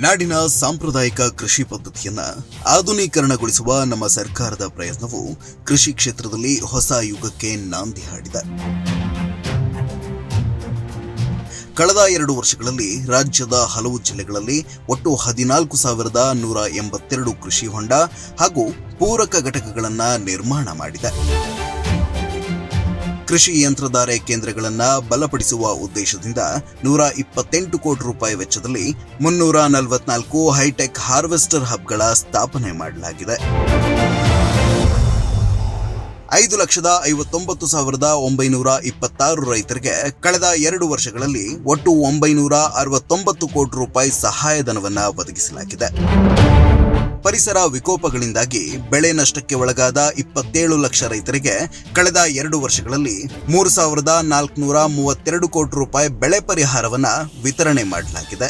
ನಾಡಿನ ಸಾಂಪ್ರದಾಯಿಕ ಕೃಷಿ ಪದ್ಧತಿಯನ್ನ ಆಧುನೀಕರಣಗೊಳಿಸುವ ನಮ್ಮ ಸರ್ಕಾರದ ಪ್ರಯತ್ನವು ಕೃಷಿ ಕ್ಷೇತ್ರದಲ್ಲಿ ಹೊಸ ಯುಗಕ್ಕೆ ನಾಂದಿ ಹಾಡಿದೆ. ಕಳೆದ ಎರಡು ವರ್ಷಗಳಲ್ಲಿ ರಾಜ್ಯದ ಹಲವು ಜಿಲ್ಲೆಗಳಲ್ಲಿ ಒಟ್ಟು ಹದಿನಾಲ್ಕು ಸಾವಿರದ ನೂರ ಎಂಬತ್ತೆರಡು ಕೃಷಿ ಹೊಂಡ ಹಾಗೂ ಪೂರಕ ಘಟಕಗಳನ್ನು ನಿರ್ಮಾಣ ಮಾಡಿದೆ. ಕೃಷಿ ಯಂತ್ರಧಾರೆ ಕೇಂದ್ರಗಳನ್ನು ಬಲಪಡಿಸುವ ಉದ್ದೇಶದಿಂದ ನೂರ ಇಪ್ಪತ್ತೆಂಟು ಕೋಟಿ ರೂಪಾಯಿ ವೆಚ್ಚದಲ್ಲಿ ಮುನ್ನೂರ ನಲವತ್ನಾಲ್ಕು ಹೈಟೆಕ್ ಹಾರ್ವೆಸ್ಟರ್ ಹಬ್ಗಳ ಸ್ಥಾಪನೆ ಮಾಡಲಾಗಿದೆ. ಐದು ಲಕ್ಷದ ಐವತ್ತೊಂಬತ್ತು ಸಾವಿರದ ಒಂಬೈನೂರ ಇಪ್ಪತ್ತಾರು ರೈತರಿಗೆ ಕಳೆದ ಎರಡು ವರ್ಷಗಳಲ್ಲಿ ಒಟ್ಟು ಒಂಬೈನೂರ ಅರವತ್ತೊಂಬತ್ತು ಕೋಟಿ ರೂಪಾಯಿ ಸಹಾಯಧನವನ್ನು ಒದಗಿಸಲಾಗಿದೆ. ಪರಿಸರ ವಿಕೋಪಗಳಿಂದಾಗಿ ಬೆಳೆ ನಷ್ಟಕ್ಕೆ ಒಳಗಾದ ಇಪ್ಪತ್ತೇಳು ಲಕ್ಷ ರೈತರಿಗೆ ಕಳೆದ ಎರಡು ವರ್ಷಗಳಲ್ಲಿ ಮೂರು ಸಾವಿರದ ನಾಲ್ಕುನೂರ ಮೂವತ್ತೆರಡು ಕೋಟಿ ರೂಪಾಯಿ ಬೆಳೆ ಪರಿಹಾರವನ್ನು ವಿತರಣೆ ಮಾಡಲಾಗಿದೆ.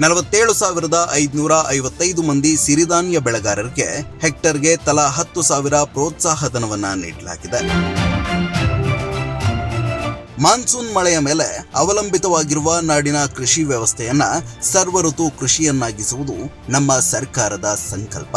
ನಲವತ್ತೇಳು ಸಾವಿರದ ಐದುನೂರ ಐವತ್ತೈದು ಮಂದಿ ಸಿರಿಧಾನ್ಯ ಬೆಳೆಗಾರರಿಗೆ ಹೆಕ್ಟರ್ಗೆ ತಲಾ ಹತ್ತು ಸಾವಿರ ಪ್ರೋತ್ಸಾಹ ಧನವನ್ನ ನೀಡಲಾಗಿದೆ. ಮಾನ್ಸೂನ್ ಮಳೆಯ ಮೇಲೆ ಅವಲಂಬಿತವಾಗಿರುವ ನಾಡಿನ ಕೃಷಿ ವ್ಯವಸ್ಥೆಯನ್ನ ಸರ್ವ ಋತು ಕೃಷಿಯನ್ನಾಗಿಸುವುದು ನಮ್ಮ ಸರ್ಕಾರದ ಸಂಕಲ್ಪ.